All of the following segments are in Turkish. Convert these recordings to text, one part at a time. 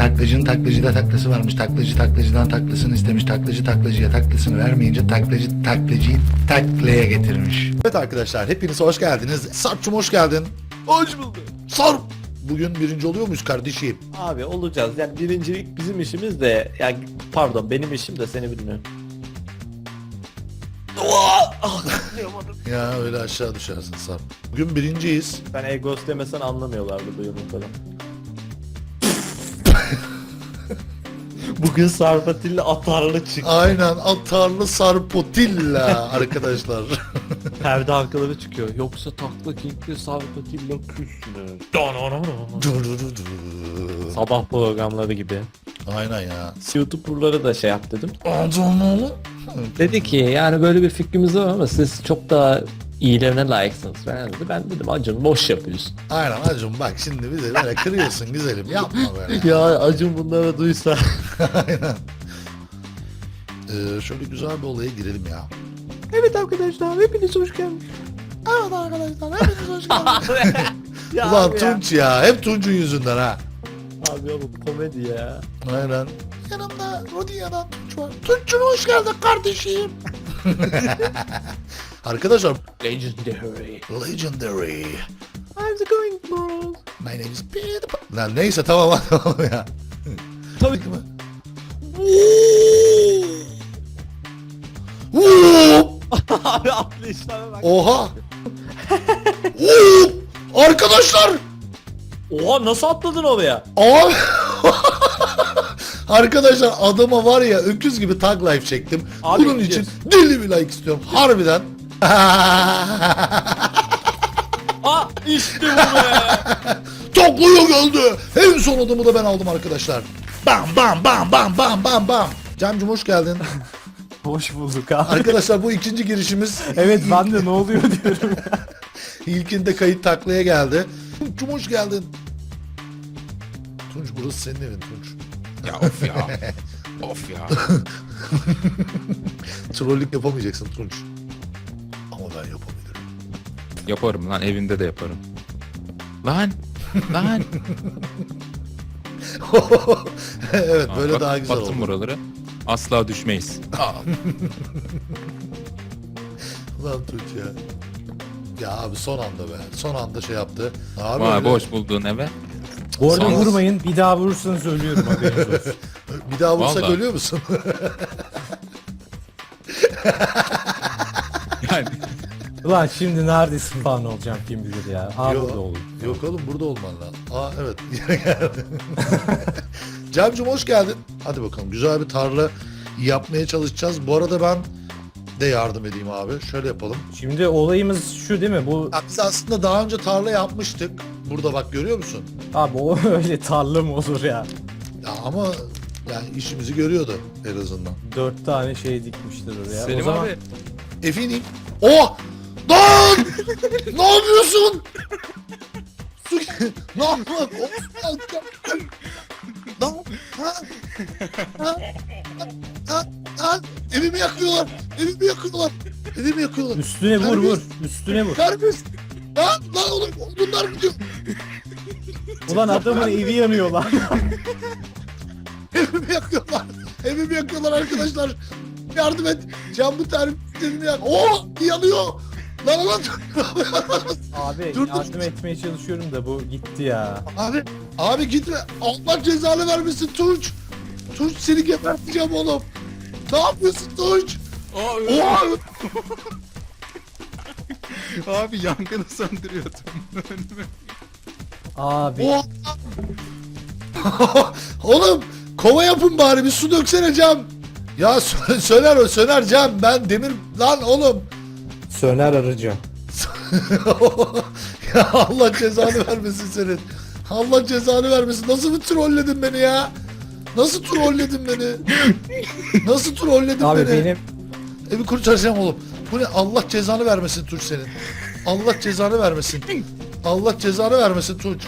Taklacının taklacıda taklası varmış. Taklacı taklacıdan taklasını istemiş. Taklacı taklacıya taklasını vermeyince taklacı taklacıyı taklaya getirmiş. Evet arkadaşlar hepiniz hoş geldiniz. Sarp'cum hoş geldin. Hoş bulduk. Sarp! Bugün birinci oluyor muyuz kardeşim? Abi olacağız. Yani birincilik bizim işimiz de yani pardon benim işim de seni bilmiyorum. Ah, yapamadım. Ya öyle aşağı düşersin Sarp. Bugün birinciyiz. ben egos demesen anlamıyorlardı bu yumurtadan. Bugün Sarfatilla atarlı çıktı. Aynen atarlı Sarpotilla arkadaşlar. Perde arkaları çıkıyor. Yoksa takla kinkli Sarfatilla küs mü? Sabah programları gibi. Aynen ya. YouTuber'ları da şey yap dedim. Adanalı. Dedi ki yani böyle bir fikrimiz var ama siz çok daha iyilerine layıksınız falan dedi. Ben dedim Acun boş yapıyorsun. Aynen Acun bak şimdi bizi böyle kırıyorsun güzelim yapma böyle. ya Acun bunları duysa. Aynen. Ee, şöyle güzel bir olaya girelim ya. evet arkadaşlar hepiniz hoş geldiniz. Evet arkadaşlar hepiniz hoş geldiniz. ya Ulan abi ya. Tunç ya hep Tunç'un yüzünden ha. Abi oğlum komedi ya. Aynen. Yanımda Rodia'dan Tunç var. Tunç'un hoş geldin kardeşim. Arkadaşlar Legendary. Legendary. I'm the going bros. My name is Peter. Lan neyse tamam tamam ya. Tabii ki. Woo! abi atlayışlara bak. Oha. Arkadaşlar. Oha nasıl atladın oraya? Abi. Arkadaşlar adama var ya öküz gibi tag life çektim. Abi, Bunun için deli bir like istiyorum. Harbiden. Aa işte bu be. Taklaya geldi. En son adamı da ben aldım arkadaşlar. Bam bam bam bam bam bam bam. Cemcim hoş geldin. Hoş bulduk abi. Arkadaşlar bu ikinci girişimiz. Evet ben de ne oluyor diyorum. İlkinde kayıt taklaya geldi. Tunç'cum hoş geldin. Tunç burası senin evin Tunç. Ya of ya. of ya. Trollük yapamayacaksın Tunç. Ben yapabilirim. Yaparım lan evinde de yaparım. Lan. Lan. evet böyle Bak, daha güzel battım oldu. buraları. Asla düşmeyiz. Aa, Lan Tunç ya. Ya abi son anda be. Son anda şey yaptı. Abi Vay öyle- boş bulduğun eve. Bu arada Son- vurmayın bir daha vurursanız ölüyorum haberiniz olsun. Bir daha vursak Vallahi. ölüyor musun? Yani Ulan şimdi neredesin falan olacağım kim bilir ya. Aa Yok. burada olur. Yok oğlum burada olman lazım. Aa evet. Yine geldi. Cemcim hoş geldin. Hadi bakalım güzel bir tarla yapmaya çalışacağız. Bu arada ben de yardım edeyim abi. Şöyle yapalım. Şimdi olayımız şu değil mi? Bu Ya biz aslında daha önce tarla yapmıştık. Burada bak görüyor musun? abi o öyle tarla mı olur ya? Ya ama yani işimizi görüyordu en azından. Dört tane şey dikmiştir oraya. Selim o zaman abi. Efendim? Oh! Lan! ne yapıyorsun? Su ne yapmak? Lan! Ha? Ha? Ha? Ha? Evimi yakıyorlar. Evimi yakıyorlar. Evimi yakıyorlar. üstüne vur vur. Üstüne vur. Terbiyesiz. Lan! Lan oğlum bunlar gidiyor. Ulan adamın evi yanıyor lan. Evimi yakıyorlar. Evimi yakıyorlar arkadaşlar. Yardım et. Can bu terbiyesizliğini yak. Oh! Yanıyor. Lan lan. Abi Dur, dur. yardım etmeye çalışıyorum da bu gitti ya. Abi, abi gitme. Allah cezanı vermesin Tunç. Tunç seni geberteceğim oğlum. Ne yapıyorsun Tunç? Oha! Abi yangını söndürüyordum. Abi Oha! oğlum kova yapın bari bir su döksene Cem. Ya sö- söner o söner Cem. Ben demir lan oğlum. Söner arayacağım. ya Allah cezanı vermesin senin. Allah cezanı vermesin. Nasıl bir trolledin beni ya? Nasıl trolledin beni? Nasıl trolledin Abi beni? benim Evi kurtaracağım oğlum. Bu ne? Allah cezanı vermesin Tunç senin. Allah cezanı vermesin. Allah cezanı vermesin Tunç.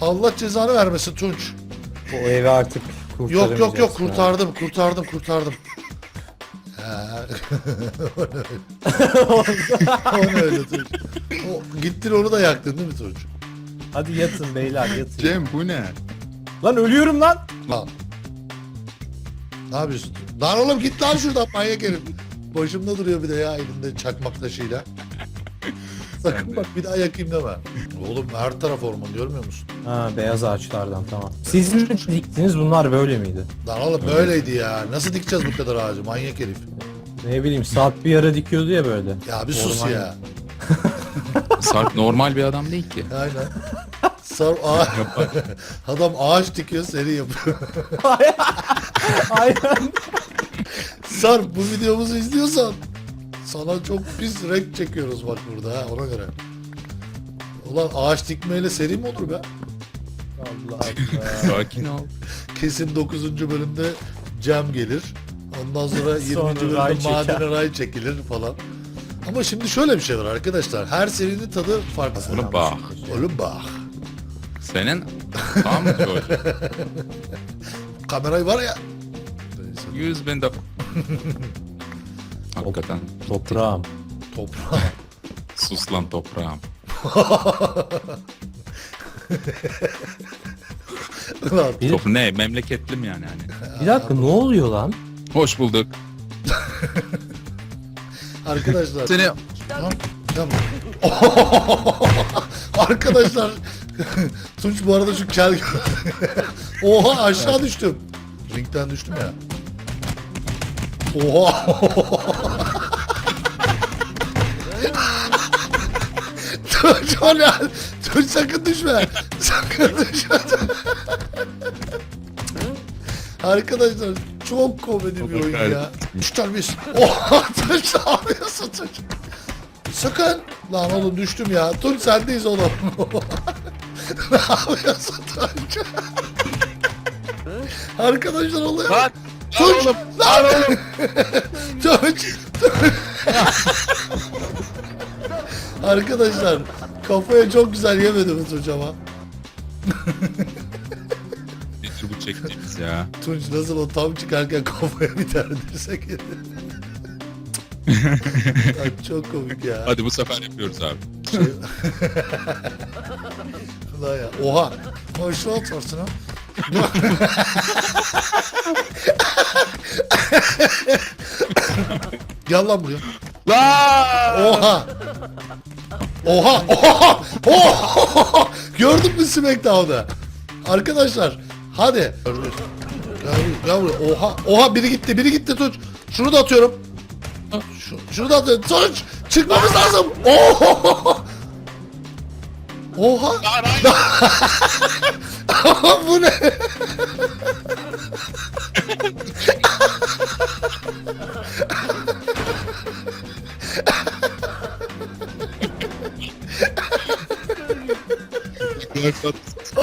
Allah cezanı vermesin Tunç. o evi artık Yok yok yok kurtaramayacaksın abi. kurtardım o ne öyle Tunç? O, gittin onu da yaktın değil mi Tunç? Hadi yatın beyler yatın. Cem bu ne? Lan ölüyorum lan. Lan. Ne yapıyorsun? Lan oğlum git lan şuradan manyak herif. Başımda duruyor bir de ya elinde çakmak taşıyla. Sakın bak bir daha yakayım deme. Oğlum her taraf orman görmüyor musun? Ha beyaz ağaçlardan tamam. Siz mi diktiniz bunlar böyle miydi? Lan oğlum böyleydi ya. Nasıl dikeceğiz bu kadar ağacı manyak herif. Ne bileyim saat bir ara dikiyordu ya böyle. Ya bir sus ya. Sarp normal bir adam değil ki. Aynen. Sar ağaç. Adam ağaç dikiyor seni yapıyor. Aynen. Sarp bu videomuzu izliyorsan sana çok pis renk çekiyoruz bak burada ha ona göre. Ulan ağaç dikmeyle seri mi olur be? Allah Allah. Sakin ol. Kesin 9. bölümde Cem gelir. Ondan sonra 20. Sonra bölümde ray madene ray çekilir falan. Ama şimdi şöyle bir şey var arkadaşlar. Her serinin tadı farklı. Oğlum bak. Oğlum bak. Senin tam. Kamerayı var ya. 100 bin de... Hakikaten. Toprağım. Toprağı. Sus lan toprağım. Top ne? Memleketlim yani hani. bir dakika ne oluyor lan? Hoş bulduk. arkadaşlar. Seni Tamam. Tamam. Arkadaşlar Tunç bu arada şu kel Oha aşağı düştüm. Ringden düştüm ya. Oha. Tunç o ne? Tunç sakın düşme. Sakın düşme. Arkadaşlar çok komedi bir oyun ya. Üç terbiyesiz. Oha ne yapıyorsun Tunç? Sakın. Lan oğlum düştüm ya. Tunç sendeyiz oğlum. ne yapıyorsun Tunç? Arkadaşlar oluyor. Lan! Tunç! Lan oğlum! Tunç! Arkadaşlar kafaya çok güzel yemedi bu çektiğimiz ya? Tunç nasıl o tam çıkarken kafaya bir tane dirsek. Ay, çok komik ya. Hadi bu sefer yapıyoruz abi. Ulan ya. Oha. Hoş otursun ha. Gel lan buraya. Oha. Oha. Oha. Oha. Gördün mü Smackdown'da? Arkadaşlar hadi. Gel buraya. Oha. Oha biri gitti. Biri gitti Tunç. Şunu da atıyorum. Şu, şunu da atıyorum. Tunç. Çıkmamız lazım. Oha. Oha. Bu ne?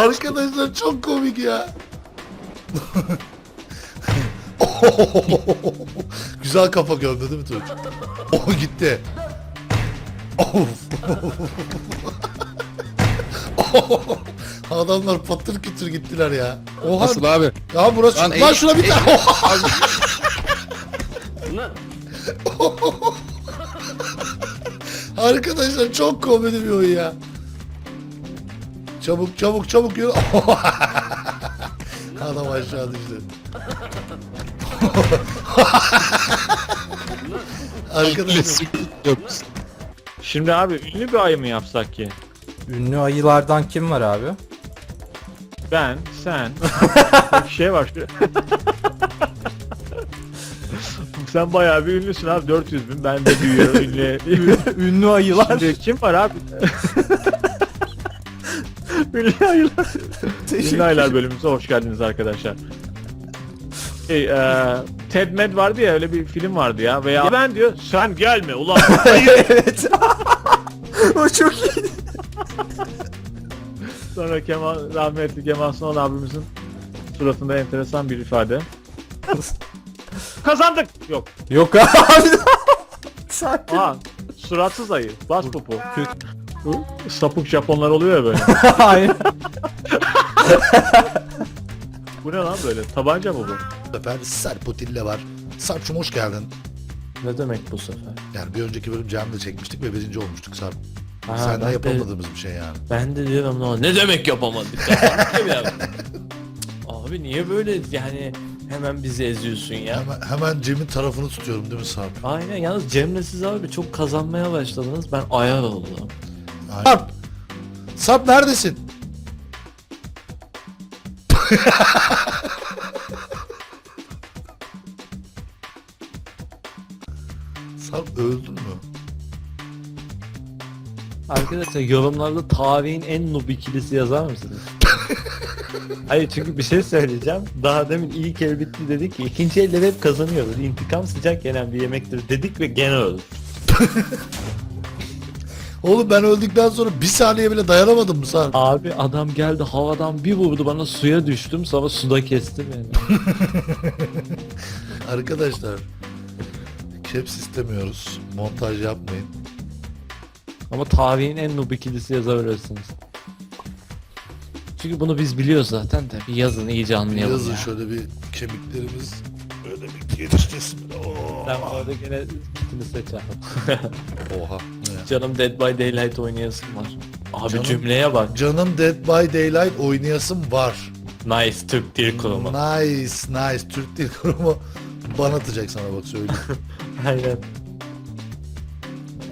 Arkadaşlar çok komik ya. Güzel kafa gömdü değil mi Tunç? Oh gitti. Adamlar patır kütür gittiler ya. Oha. Nasıl abi? Ya burası. Lan Lan, şuna bir tane. Arkadaşlar çok komedi bir oyun ya. Çabuk çabuk çabuk yürü. Adam aşağı düştü. Arkadaşlar. Şimdi abi ünlü bir ayı mı yapsak ki? Ünlü ayılardan kim var abi? Ben, sen, bir şey var. sen bayağı bir ünlüsün abi 400 bin ben de büyüyor ünlü. Ünlü ayılar. Şimdi kim var abi? Ünlü ayılar bölümümüze hoş geldiniz arkadaşlar. Şey, e, Ted Med vardı ya öyle bir film vardı ya veya ben diyor sen gelme ulan evet. o çok iyi. Sonra Kemal, rahmetli Kemal Sunal abimizin suratında enteresan bir ifade. Kazandık. Yok. Yok abi. Sakin. Aa, suratsız ayı. Bas popo. Bu sapık Japonlar oluyor ya böyle. Aynen. Bu ne lan böyle? Tabanca mı bu? bu sefer Sarp Utille var. Sarp'cum hoş geldin. Ne demek bu sefer? Yani bir önceki bölüm Cem'le çekmiştik ve birinci olmuştuk Sarp. Ha, Senden ben de- yapamadığımız bir şey yani. Ben de diyorum ne, ne demek yapamadık? ya? Abi niye böyle yani hemen bizi eziyorsun ya? Hemen, hemen Cem'in tarafını tutuyorum değil mi Sarp? Aynen yalnız Cem'le siz abi çok kazanmaya başladınız. Ben ayar oldum. Sarp! Sarp neredesin? Sarp öldün mü? Arkadaşlar yorumlarda tarihin en noob ikilisi yazar mısınız? Hayır çünkü bir şey söyleyeceğim. Daha demin ilk el bitti dedik ki ikinci elde hep kazanıyoruz. İntikam sıcak yenen bir yemektir dedik ve gene öldük. Oğlum ben öldükten sonra bir saniye bile dayanamadım mı Sarp? Abi adam geldi havadan bir vurdu bana suya düştüm sonra suda kesti beni. Arkadaşlar caps istemiyoruz. Montaj yapmayın. Ama tarihin en noob ikilisi yazabilirsiniz. Çünkü bunu biz biliyoruz zaten de bir yazın iyice anlayalım Yazın ya. şöyle bir kemiklerimiz böyle bir geliştirsin. Oo. Ben bu arada gene kitini seçerim. Oha. Canım Dead by Daylight oynayasım var. Abi Canım- cümleye bak. Canım Dead by Daylight oynayasım var. Nice Türk Dil Kurumu. Nice nice. Türk Dil Kurumu ban atacak sana bak söyleyeyim. Aynen.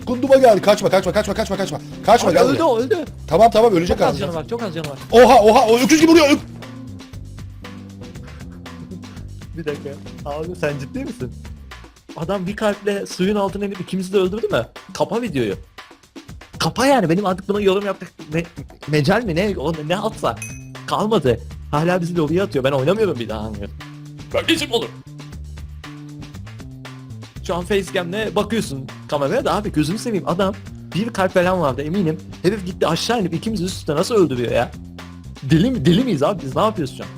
Kunduma geldi. Kaçma kaçma kaçma kaçma kaçma. Kaçma Abi gel öldü buraya. o öldü. Tamam tamam ölecek Çok az abi. canı var çok az canı var. Oha oha o öküz gibi vuruyor. Ök- Bir dakika. Abi sen ciddi misin? Adam bir kalple suyun altına inip ikimizi de öldürdü mü? Kapa videoyu. Kapa yani benim artık buna yorum yaptık. Ne, mecal mi ne? O ne atsa. Kalmadı. Hala bizi lobiye atıyor. Ben oynamıyorum bir daha anlıyorum. Kardeşim olur. Şu an facecam'le bakıyorsun kameraya da abi gözünü seveyim adam bir kalp falan vardı eminim. Herif gitti aşağı inip ikimiz üst üste nasıl öldürüyor ya? Deli mi? Deli miyiz abi biz? Ne yapıyoruz şu an?